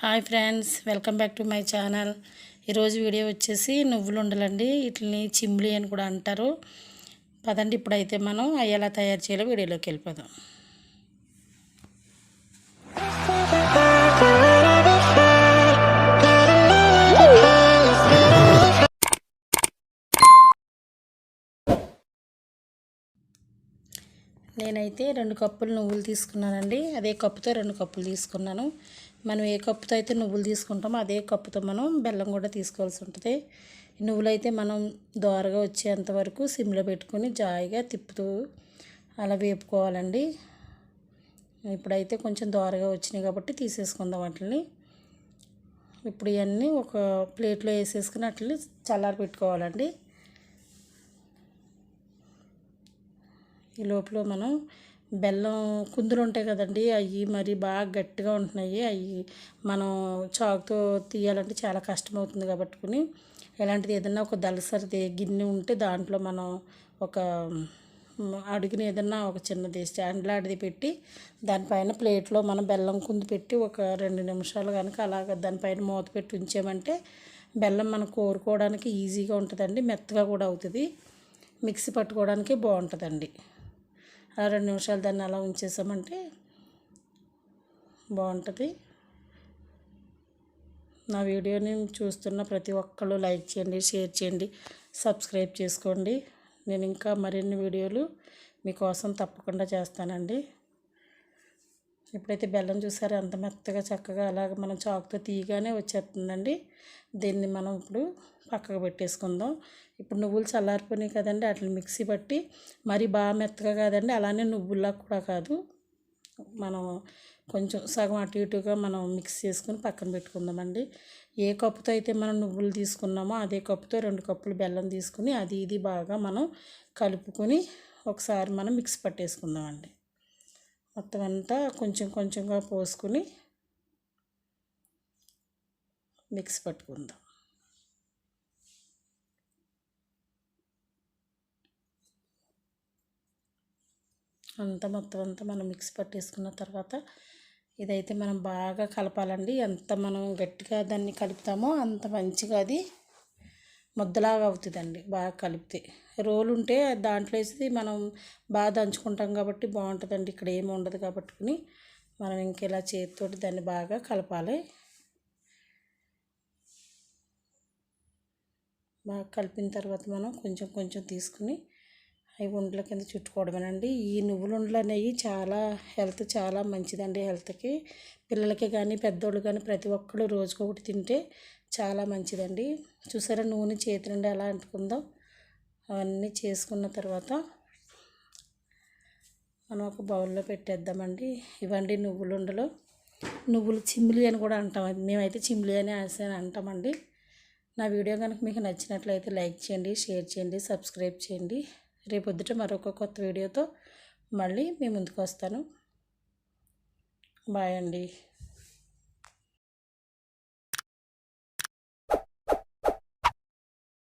Hi friends welcome back to my channel. ఈరోజు video వచ్చేసి నువ్వులు ఉండలండి వీటిని చిమ్లీ అని కూడా అంటారు. పదండి ఇప్పుడైతే మనం అవి ఎలా తయారు చేయాలో వీడియోలోకి వెళ్ళిపోదాం. నేనైతే రెండు కప్పులు నువ్వులు తీసుకున్నానండి అదే కప్పుతో రెండు కప్పులు తీసుకున్నాను. మనం ఏ కప్పుతో అయితే నువ్వులు తీసుకుంటామో అదే కప్పుతో మనం బెల్లం కూడా తీసుకోవాల్సి ఉంటుంది. నువ్వులు అయితే మనం దోరగా వచ్చేంత వరకు సిమ్లో పెట్టుకొని జాయిగా తిప్పుతూ అలా వేపుకోవాలండి. ఇప్పుడైతే కొంచెం దోరగా వచ్చినాయి కాబట్టి తీసేసుకుందాం వాటిని. ఇప్పుడు ఇవన్నీ ఒక ప్లేట్లో వేసేసుకుని అట్లని చల్లారి పెట్టుకోవాలండి. ఈ లోపల మనం బెల్లం కుందులు ఉంటాయి కదండి అవి మరి బాగా గట్టిగా ఉంటున్నాయి. అవి మనం చాకుతో తీయాలంటే చాలా కష్టమవుతుంది కాబట్టి ఇలాంటిది ఏదన్నా ఒక దళసరిది గిన్నె ఉంటే దాంట్లో మనం ఒక అడుగుని ఏదన్నా ఒక చిన్నది స్టాండ్ లాంటిది పెట్టి దానిపైన ప్లేట్లో మనం బెల్లం కుంది పెట్టి ఒక రెండు నిమిషాలు కనుక అలాగ దానిపైన మూత పెట్టి ఉంచామంటే బెల్లం మనం కోరుకోవడానికి ఈజీగా ఉంటుందండి మెత్తగా కూడా అవుతుంది. మిక్సీ పట్టుకోవడానికి బాగుంటుందండి. అలా రెండు నిమిషాలు దాన్ని అలా ఉంచేసామంటే బాగుంటుంది. నా వీడియోని చూస్తున్న ప్రతి ఒక్కళ్ళు లైక్ చేయండి షేర్ చేయండి సబ్స్క్రైబ్ చేసుకోండి. నేను ఇంకా మరిన్ని వీడియోలు మీకోసం తప్పకుండా చేస్తానండి. ఎప్పుడైతే బెల్లం చూసారో అంత మెత్తగా చక్కగా అలాగ మనం చాకుతో తీయగానే వచ్చేస్తుందండి. దీన్ని మనం ఇప్పుడు పక్కకు పెట్టేసుకుందాం. ఇప్పుడు నువ్వులు చల్లారిపోయినాయి కదండి అట్లా మిక్సీ పట్టి మరీ బాగా మెత్తగా కాదండి అలానే నువ్వుల్లా కూడా కాదు. మనం కొంచెం సగం అటు ఇటుగా మనం మిక్స్ చేసుకుని పక్కన పెట్టుకుందామండి. ఏ కప్పుతో అయితే మనం నువ్వులు తీసుకున్నామో అదే కప్పుతో రెండు కప్పులు బెల్లం తీసుకుని అది ఇది బాగా మనం కలుపుకొని ఒకసారి మనం మిక్స్ పట్టేసుకుందామండి. మొత్తం అంతా కొంచెం కొంచెంగా పోసుకుని మిక్స్ పట్టుకుందాం. అంతా మొత్తం అంతా మనం మిక్స్ పట్టేసుకున్న తర్వాత ఇదైతే మనం బాగా కలపాలండి. ఎంత మనం గట్టిగా దాన్ని కలుపుతామో అంత మంచిగా అది ముద్దలాగా అవుతుందండి బాగా కలిపితే. రోలు ఉంటే దాంట్లో వేసి మనం బాగా దంచుకుంటాం కాబట్టి బాగుంటుందండి. ఇక్కడ ఏమి ఉండదు కాబట్టి మనం ఇంకెలా చేతితోటి దాన్ని బాగా కలపాలి. బాగా కలిపిన తర్వాత మనం కొంచెం కొంచెం తీసుకుని అవి ఉండల కింద చుట్టుకోవడమేనండి. ఈ నువ్వుల ఉండలు అనేవి చాలా హెల్త్ చాలా మంచిదండి హెల్త్కి. పిల్లలకి కానీ పెద్దోళ్ళు కానీ ప్రతి ఒక్కరు రోజుకొకటి తింటే చాలా మంచిదండి. చూసారా నూనె చేతి నుండి ఎలా అంటుకుందో? అవన్నీ చేసుకున్న తర్వాత మనం ఒక బౌల్లో పెట్టేద్దామండి. ఇవ్వండి నువ్వులుండలు. నువ్వులు చిమ్మిలి అని కూడా అంటాం. మేమైతే చిమ్మిలి అని అని అంటామండి. నా వీడియో కనుక మీకు నచ్చినట్లయితే లైక్ చేయండి షేర్ చేయండి సబ్స్క్రైబ్ చేయండి. రేపొద్దుట మరొక కొత్త వీడియోతో మళ్ళీ మీ ముందుకు వస్తాను. బాయ్ అండి.